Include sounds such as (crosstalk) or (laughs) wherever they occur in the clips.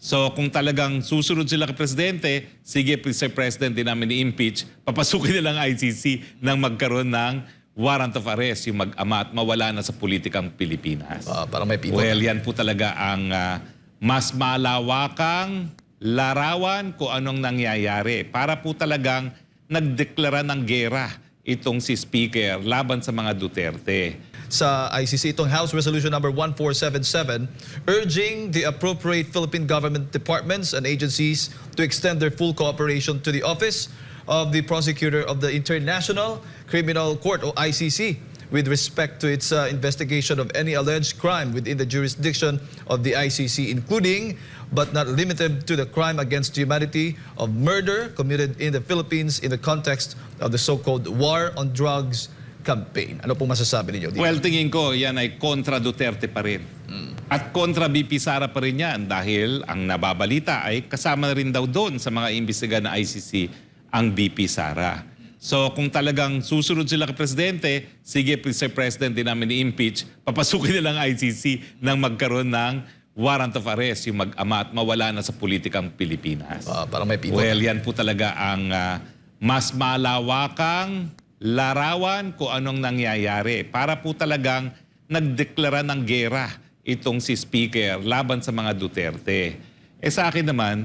So kung talagang susunod sila kay Presidente, sige, Mr. President, din namin i-impeach, papasukin nila ang ICC nang magkaroon ng warrant of arrest, yung mag-ama at mawala na sa politikang Pilipinas. Ah, parang may people. Well, yan po talaga ang ah, mas malawakang larawan kung anong nangyayari para po talagang nagdeklara ng gera itong si Speaker laban sa mga Duterte. Sa ICC itong House Resolution number 1477 urging the appropriate Philippine government departments and agencies to extend their full cooperation to the office of the prosecutor of the International Criminal Court or ICC with respect to its uh, investigation of any alleged crime within the jurisdiction of the ICC including but not limited to the crime against humanity of murder committed in the Philippines in the context of the so-called war on drugs campaign. Ano pong masasabi ninyo dito? Well, tingin ko yan ay kontra Duterte pa rin. At kontra BP Sara pa rin yan dahil ang nababalita ay kasama na rin daw doon sa mga imbestiga na ICC ang BP Sara. So kung talagang susunod sila kay Presidente, sige Mr. President, din namin i-impeach, papasukin nila ang ICC nang magkaroon ng warrant of arrest, yung mag-ama at mawala na sa politikang Pilipinas. Ah, parang may people. Well, yan po talaga ang ah, mas malawakang larawan kung anong nangyayari para po talagang nagdeklara ng gera itong si Speaker laban sa mga Duterte. Eh sa akin naman,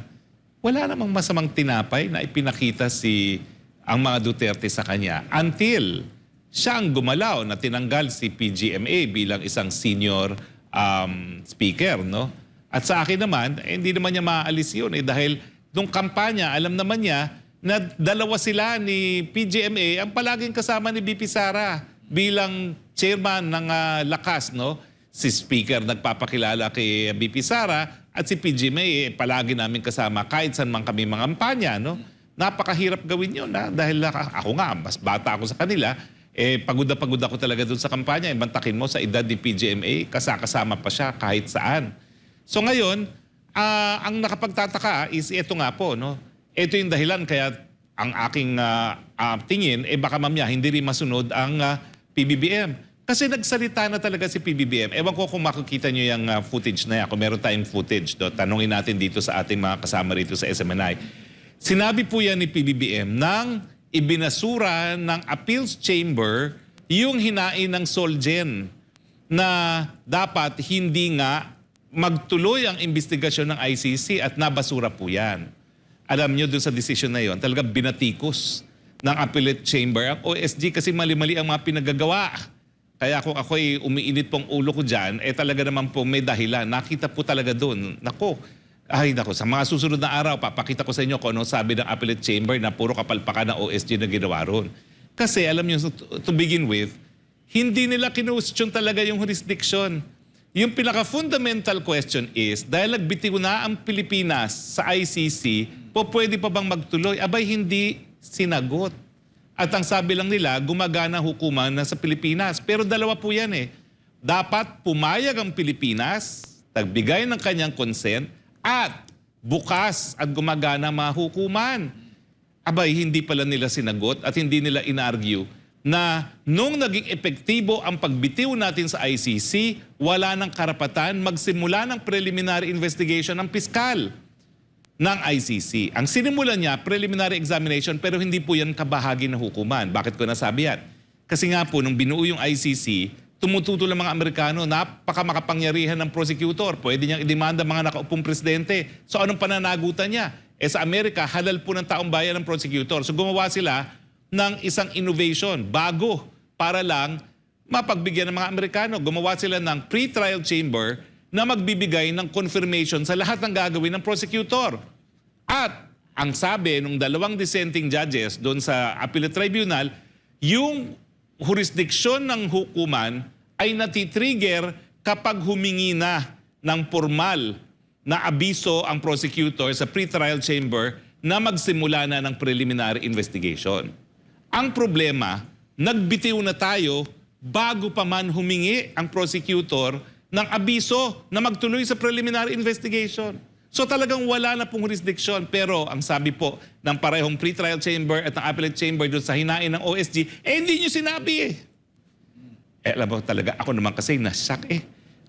wala namang masamang tinapay na ipinakita si ang mga Duterte sa kanya until siya ang gumalaw na tinanggal si PGMA bilang isang senior um, speaker, no? At sa akin naman, eh, hindi naman niya maaalis yun eh, dahil nung kampanya, alam naman niya na dalawa sila ni PGMA ang palaging kasama ni BP Sara bilang chairman ng ah, lakas, no? Si Speaker nagpapakilala kay BP Sara at si PGMA eh, palagi namin kasama kahit saan man kami mga kampanya, no? Napakahirap gawin yun, na dahil ah, ako nga, mas bata ako sa kanila, eh, pagod na pagod ako talaga dun sa kampanya. Eh, bantakin mo sa edad ni PGMA, kasakasama pa siya kahit saan. So ngayon, ah, ang nakapagtataka is ito nga po, no? Ito yung dahilan kaya ang aking ah, ah, tingin, eh baka mamaya hindi rin masunod ang ah, PBBM. Kasi nagsalita na talaga si PBBM. Ewan ko kung makikita nyo yung ah, footage na yan. Kung meron tayong footage, do, tanungin natin dito sa ating mga kasama rito sa SMNI. Sinabi po yan ni PBBM nang ibinasura ng appeals chamber yung hinain ng Solgen na dapat hindi nga magtuloy ang investigasyon ng ICC at nabasura po yan. Alam nyo dun sa decision na yon, talaga binatikos ng appellate chamber ang OSG kasi mali-mali ang mga pinagagawa. Kaya kung ako'y umiinit pong ulo ko dyan, eh talaga naman po may dahilan. Nakita po talaga doon. Nako, ay nako, sa mga susunod na araw, papakita ko sa inyo kung anong sabi ng appellate chamber na puro kapalpakan ng OSG na ginawa ron. Kasi alam nyo, to, begin with, hindi nila kinustyon talaga yung jurisdiction. Yung pinaka-fundamental question is, dahil nagbitiw na ang Pilipinas sa ICC, po pwede pa bang magtuloy? Abay, hindi sinagot. At ang sabi lang nila, gumagana hukuman na sa Pilipinas. Pero dalawa po yan eh. Dapat pumayag ang Pilipinas, nagbigay ng kanyang consent, at bukas at gumagana mga hukuman. Abay, hindi pala nila sinagot at hindi nila inargue na nung naging epektibo ang pagbitiw natin sa ICC, wala ng karapatan magsimula ng preliminary investigation ng piskal ng ICC. Ang sinimulan niya, preliminary examination, pero hindi po yan kabahagi ng hukuman. Bakit ko nasabi yan? Kasi nga po, nung binuo yung ICC, tumututol ang mga Amerikano, napaka makapangyarihan ng prosecutor. Pwede niyang idemanda mga nakaupong presidente. So anong pananagutan niya? Eh sa Amerika, halal po ng taong bayan ng prosecutor. So gumawa sila ng isang innovation, bago, para lang mapagbigyan ng mga Amerikano. Gumawa sila ng pre-trial chamber na magbibigay ng confirmation sa lahat ng gagawin ng prosecutor. At ang sabi ng dalawang dissenting judges doon sa appellate tribunal, yung jurisdiksyon ng hukuman ay natitrigger kapag humingi na ng formal na abiso ang prosecutor sa pre-trial chamber na magsimula na ng preliminary investigation. Ang problema, nagbitiw na tayo bago pa man humingi ang prosecutor ng abiso na magtuloy sa preliminary investigation. So talagang wala na pong jurisdiction. Pero ang sabi po ng parehong pre-trial chamber at ng appellate chamber doon sa hinain ng OSG, eh hindi nyo sinabi eh. Eh alam mo talaga, ako naman kasi nasyak eh.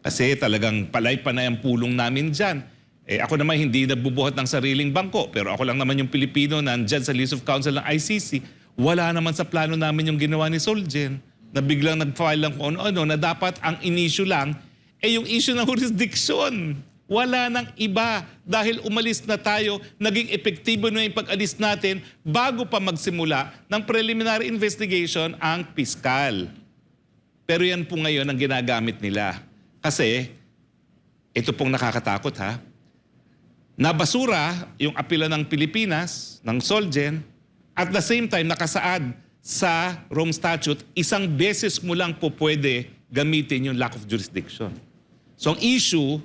Kasi talagang palay pa na yung pulong namin dyan. Eh ako naman hindi nagbubuhat ng sariling bangko, pero ako lang naman yung Pilipino na andyan sa list of council ng ICC. Wala naman sa plano namin yung ginawa ni Solgen na biglang nag-file lang kung ano-ano na dapat ang in-issue lang eh yung issue ng (laughs) jurisdiction. Wala nang iba dahil umalis na tayo, naging epektibo na yung pag-alis natin bago pa magsimula ng preliminary investigation ang piskal. Pero yan po ngayon ang ginagamit nila. Kasi, ito pong nakakatakot ha, nabasura yung apela ng Pilipinas, ng Solgen, at the same time nakasaad sa Rome Statute, isang beses mo lang po pwede gamitin yung lack of jurisdiction. So ang issue,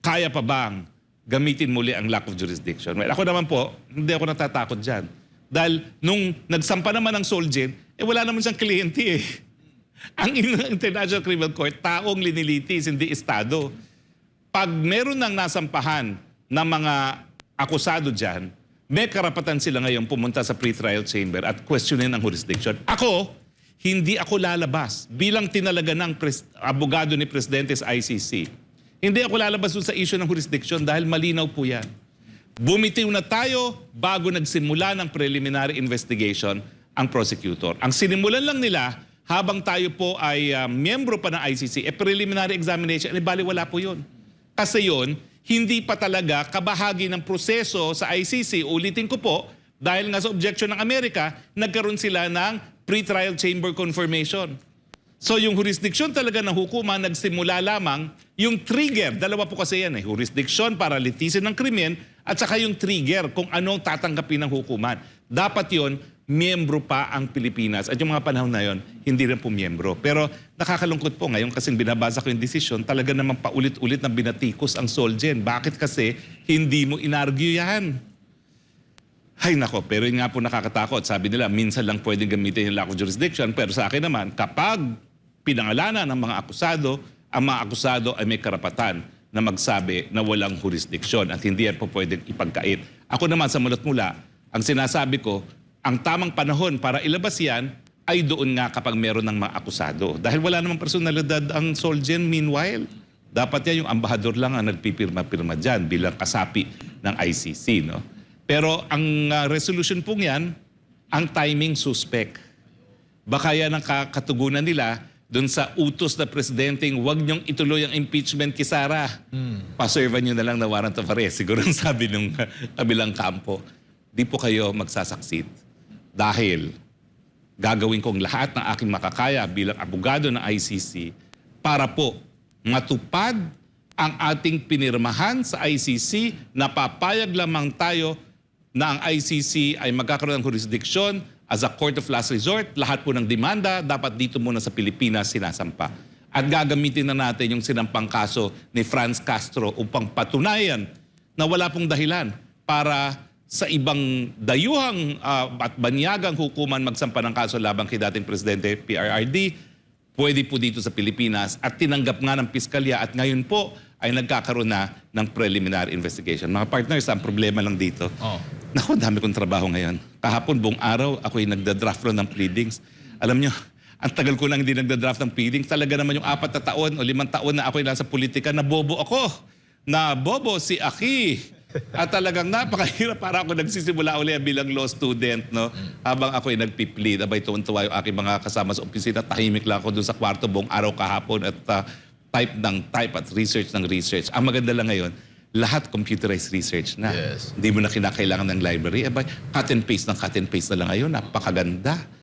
kaya pa bang gamitin muli ang lack of jurisdiction? Well, ako naman po, hindi ako natatakot dyan. Dahil nung nagsampa naman ng Solgen, eh wala naman siyang kliyente eh. (laughs) Ang International Criminal Court, taong linilitis, hindi estado. Pag meron nang nasampahan ng mga akusado dyan, may karapatan sila ngayon pumunta sa pre-trial chamber at questionin ang jurisdiction. Ako, hindi ako lalabas bilang tinalaga ng abogado ni Presidente sa ICC. Hindi ako lalabas sa issue ng jurisdiction dahil malinaw po yan. Bumitiw na tayo bago nagsimula ng preliminary investigation ang prosecutor. Ang sinimulan lang nila habang tayo po ay ah, miyembro pa ng ICC, eh preliminary examination, eh bali wala po yun. Kasi yun, hindi pa talaga kabahagi ng proseso sa ICC. Ulitin ko po, dahil nga sa objection ng Amerika, nagkaroon sila ng pre-trial chamber confirmation. So yung jurisdiction talaga ng hukuma nagsimula lamang yung trigger. Dalawa po kasi yan eh. Jurisdiction para litisin ng krimen at saka yung trigger kung anong tatanggapin ng hukuman. Dapat yon miyembro pa ang Pilipinas. At yung mga panahon na yon, hindi rin po miyembro. Pero nakakalungkot po ngayon kasi binabasa ko yung desisyon, talaga naman paulit-ulit na binatikos ang Solgen. Bakit kasi hindi mo inargue yan? Hay nako, pero yun nga po nakakatakot. Sabi nila, minsan lang pwedeng gamitin yung lack of jurisdiction. Pero sa akin naman, kapag pinangalanan ng mga akusado, ang mga akusado ay may karapatan na magsabi na walang jurisdiction at hindi yan po pwedeng ipagkait. Ako naman sa mulat mula, ang sinasabi ko, ang tamang panahon para ilabas yan ay doon nga kapag meron ng mga akusado. Dahil wala namang personalidad ang Solgen meanwhile. Dapat yan yung ambahador lang ang nagpipirma-pirma dyan bilang kasapi ng ICC. No? Pero ang uh, resolution pong yan, ang timing suspect. Baka yan ang kakatugunan nila doon sa utos na presidenteng huwag niyong ituloy ang impeachment kay Sara. Paservan niyo na lang na warrant of arrest. Siguro ang sabi ng (laughs) kabilang kampo. Di po kayo magsasaksit dahil gagawin kong lahat ng aking makakaya bilang abogado ng ICC para po matupad ang ating pinirmahan sa ICC na papayag lamang tayo na ang ICC ay magkakaroon ng jurisdiction as a court of last resort. Lahat po ng demanda dapat dito muna sa Pilipinas sinasampa. At gagamitin na natin yung sinampang kaso ni Franz Castro upang patunayan na wala pong dahilan para sa ibang dayuhang ah, at banyagang hukuman magsampa ng kaso labang kay dating Presidente PRRD, pwede po dito sa Pilipinas at tinanggap nga ng piskalya at ngayon po ay nagkakaroon na ng preliminary investigation. Mga partners, ang problema lang dito, Oh. Naku, dami kong trabaho ngayon. Kahapon, buong araw, ako yung nagda-draft ron ng pleadings. Alam nyo, ang tagal ko nang hindi nagda-draft ng pleadings. Talaga naman yung apat na taon o limang taon na ako yung nasa politika, nabobo ako. Nabobo si Aki. (laughs) At talagang napakahirap para ako nagsisimula uli bilang law student. No? Habang ako ay nagpi-plead, abay tuwan-tuwa yung aking mga kasama sa opisina, tahimik lang ako dun sa kwarto buong araw kahapon at ah, type ng type at research ng research. Ang maganda lang ngayon, lahat computerized research na. Yes. Hindi mo na kinakailangan ng library. Abay, cut and paste ng cut and paste na lang ngayon. Napakaganda.